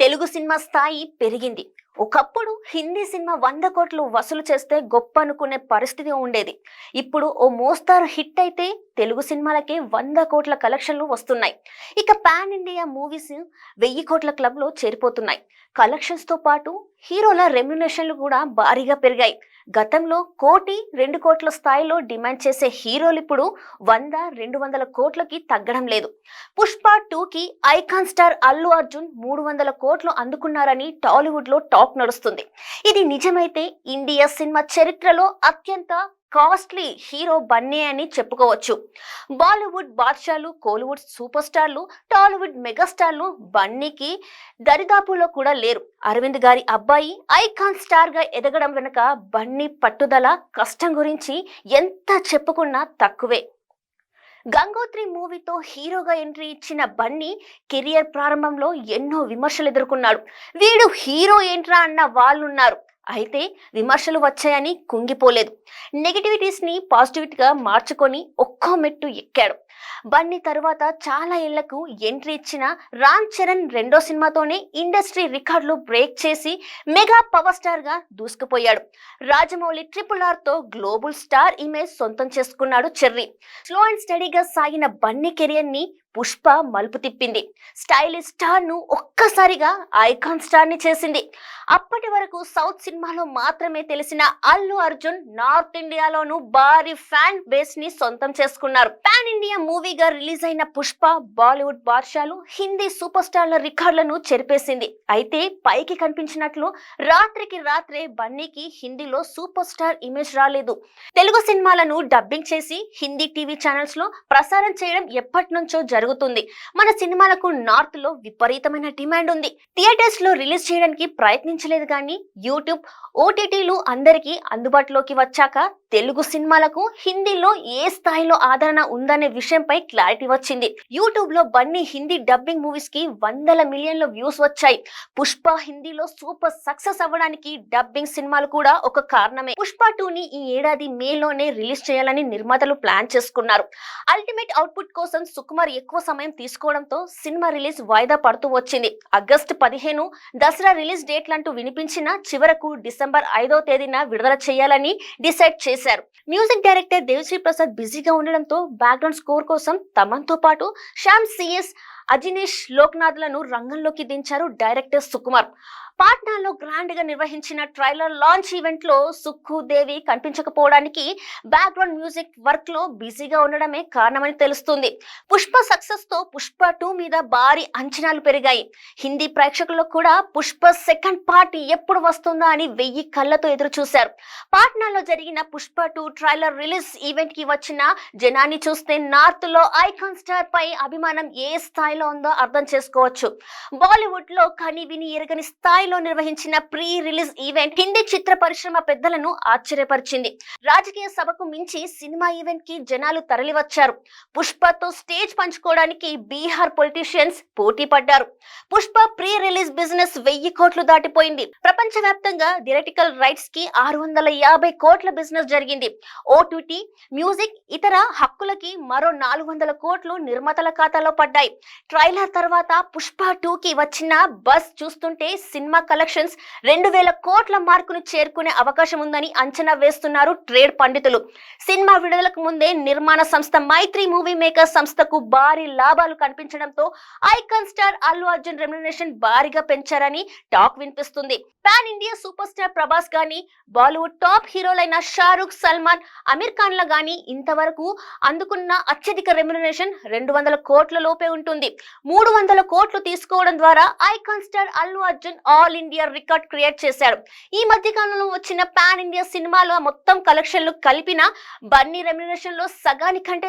Telugu cinema స్థాయి పెరిగింది. ఒకప్పుడు హిందీ సినిమా వంద కోట్లు వసూలు చేస్తే గొప్ప అనుకునే పరిస్థితి ఉండేది. ఇప్పుడు ఓ మోస్తారు హిట్ అయితే తెలుగు సినిమాలకి వంద కోట్ల కలెక్షన్లు వస్తున్నాయి. ఇక పాన్ ఇండియా మూవీస్ వెయ్యి కోట్ల క్లబ్లో చేరిపోతున్నాయి. కలెక్షన్స్తో పాటు హీరోల రెమ్యునేషన్లు కూడా భారీగా పెరిగాయి. గతంలో కోటి రెండు కోట్ల స్థాయిలో డిమాండ్ చేసే హీరోలు ఇప్పుడు వంద రెండు వందల కోట్లకి తగ్గడం లేదు. పుష్ప టూకి ఐకాన్ స్టార్ అల్లు అర్జున్ మూడు వందల కోట్లు అందుకున్నారని టాలీవుడ్లో టాక్ నడుస్తుంది. ఇది నిజమైతే ఇండియా సినిమా చరిత్రలో అత్యంత కాస్ట్లీ హీరో బన్నీ అని చెప్పుకోవచ్చు. బాలీవుడ్ బాద్షాలు కోలీవుడ్ సూపర్ స్టార్లు టాలీవుడ్ మెగాస్టార్లు బన్నీకి దరిదాపులో కూడా లేరు. అరవింద్ గారి అబ్బాయి ఐకాన్ స్టార్గా ఎదగడం వెనుక బన్నీ పట్టుదల కష్టం గురించి ఎంత చెప్పుకున్నా తక్కువే. గంగోత్రి మూవీతో హీరోగా ఎంట్రీ ఇచ్చిన బన్నీ కెరియర్ ప్రారంభంలో ఎన్నో విమర్శలు ఎదుర్కొన్నాడు. వీడు హీరో ఏంట్రా అన్న వాళ్ళున్నారు. అయితే విమర్శలు వచ్చాయని కుంగిపోలేదు. నెగిటివిటీస్ని పాజిటివిటీగా మార్చుకొని ఒక్కో మెట్టు ఎక్కాడు. బన్నీ తరువాత చాలా ఏళ్ళకు ఎంట్రీ ఇచ్చిన రామ్ చరణ్ రెండో సినిమాతోనే ఇండస్ట్రీ రికార్డులు బ్రేక్ చేసి మెగా పవర్ స్టార్గా దూసుకుపోయాడు. రాజమౌళి ట్రిపుల్ ఆర్తో గ్లోబల్ స్టార్ ఇమేజ్ సొంతం చేసుకున్నాడు చెర్రీ. స్లో అండ్ స్టడీగా సాగిన బన్నీ కెరియర్ని పుష్ప మలుపు తిప్పింది. స్టైలిష్ స్టార్ను ఒక్కసారిగా ఐకాన్ స్టార్ని చేసింది. అప్పటి వరకు సౌత్ సినిమాలో మాత్రమే తెలిసిన అల్లు అర్జున్ నార్త్ ఇండియాలోనూ భారీ ఫ్యాన్ బేస్ని సొంతం చేసుకున్నారు. పాన్ ఇండియా మూవీగా రిలీజ్ అయిన పుష్ప బాలీవుడ్ బాద్షాలు హిందీ సూపర్ స్టార్ల రికార్డులను చెరిపేసింది. అయితే పైకి కనిపించినట్లు రాత్రికి రాత్రే బన్నీకి హిందీలో సూపర్ స్టార్ ఇమేజ్ రాలేదు. తెలుగు సినిమాలను డబ్బింగ్ చేసి హిందీ టీవీ ఛానల్స్లో ప్రసారం చేయడం ఎప్పటి నుంచో జరుగుతుంది. మన సినిమాలకు నార్త్లో విపరీతమైన డిమాండ్ ఉంది. థియేటర్స్లో రిలీజ్ చేయడానికి ప్రయత్నించలేదు కానీ యూట్యూబ్ ఓటీటీలు అందరికీ అందుబాటులోకి వచ్చాక తెలుగు సినిమాలకు హిందీలో ఏ స్థాయిలో ఆదరణ ఉందనే విషయంపై క్లారిటీ వచ్చింది. యూట్యూబ్లో బన్నీ హిందీ డబ్బింగ్ మూవీస్కి వందల మిలియన్ల వ్యూస్ వచ్చాయి. పుష్ప హిందీలో సూపర్ సక్సెస్ అవ్వడానికి డబ్బింగ్ సినిమాలు కూడా ఒక కారణమే. పుష్ప టూ ని ఈ ఏడాది మేలోనే రిలీజ్ చేయాలని నిర్మాతలు ప్లాన్ చేసుకున్నారు. అల్టిమేట్ అవుట్పుట్ కోసం సుకుమార్ ఎక్కువ సమయం తీసుకోవడంతో సినిమా రిలీజ్ వాయిదా పడుతూ వచ్చింది. ఆగస్టు పదిహేను దసరా రిలీజ్ డేట్లంటూ వినిపించిన చివరకు డిసెంబర్ ఐదో తేదీన విడుదల చేయాలని డిసైడ్ చేశారు. మ్యూజిక్ డైరెక్టర్ దేవిశ్రీ ప్రసాద్ బిజీగా ఉండడంతో బ్యాక్గ్రౌండ్ స్కోర్ కోసం తమన్తో పాటు శ్యామ్ సిఎస్ అజినేష్ లోక్నాథ్లను రంగంలోకి దించారు డైరెక్టర్ సుకుమార్. పాట్నాలో గ్రాండ్గా నిర్వహించిన ట్రైలర్ లాంచ్ ఈవెంట్లో సుక్కు దేవి కనిపించకపోవడానికి బ్యాక్గ్రౌండ్ మ్యూజిక్ వర్క్లో బిజీగా ఉండడమే కారణమని తెలుస్తుంది. పుష్ప సక్సెస్తో పుష్ప టూ మీద భారీ అంచనాలు పెరిగాయి. హిందీ ప్రేక్షకులకు కూడా పుష్ప సెకండ్ పార్ట్ ఎప్పుడు వస్తుందా అని వెయ్యి కళ్ళతో ఎదురు చూశారు పాట్నాలో జరిగిన పుష్ప టూ ట్రైలర్ రిలీజ్ ఈవెంట్కి వచ్చిన జనాన్ని చూస్తే నార్త్లో ఐకాన్ స్టార్ పై అభిమానం ఏ స్థాయి స్థాయిలో ఉందో అర్థం చేసుకోవచ్చు. బాలీవుడ్లో కని విని ఎరగని స్థాయిలో నిర్వహించిన ప్రీ రిలీజ్ ఈవెంట్ హిందీ చిత్ర పరిశ్రమ పెద్దలను ఆశ్చర్యపరిచింది. రాజకీయ సభకు మించి సినిమా ఈవెంట్కి జనాలు తరలివచ్చారు. పుష్పతో స్టేజ్ పంచుకోవడానికి బీహార్ పొలిటీషియన్స్ పోటీ పడ్డారు. పుష్ప ప్రీ రిలీజ్ బిజినెస్ వెయ్యి కోట్లు దాటిపోయింది. ప్రపంచవ్యాప్తంగా థియరటికల్ రైట్స్కి ఆరు వందల యాభై కోట్ల బిజినెస్ జరిగింది. ఓటీటీ మ్యూజిక్ ఇతర హక్కులకి మరో నాలుగు వందల కోట్లు నిర్మాతల ఖాతాలో పడ్డాయి. ట్రైలర్ తర్వాత పుష్ప టూకి వచ్చిన బస్ చూస్తుంటే సినిమా కలెక్షన్స్ రెండు వేల కోట్ల మార్కును చేరుకునే అవకాశం ఉందని అంచనా వేస్తున్నారు ట్రేడ్ పండితులు. సినిమా విడుదలకు ముందే నిర్మాణ సంస్థ మైత్రి మూవీ మేకర్ సంస్థకు భారీ లాభాలు కనిపించడంతో icon star Allu Arjun remuneration భారీగా పెంచారని టాక్ వినిపిస్తుంది. Pan India super star Prabhas గాని బాలీవుడ్ టాప్ హీరోలైన షారుఖ్ సల్మాన్ అమీర్ ఖాన్ల గాని ఇంతవరకు అందుకున్న అత్యధిక రెమ్యునేషన్ రెండు వందల కోట్ల లోపే ఉంటుంది. మూడు వందల కోట్లు తీసుకోవడం ద్వారా icon star Allu Arjun all India record create చేశారు. ఈ మధ్య కాలంలో వచ్చిన పాన్ ఇండియా సినిమాలో మొత్తం కలెక్షన్లు కలిపిన బన్నీ రెమ్యునేషన్లో సగానికంటే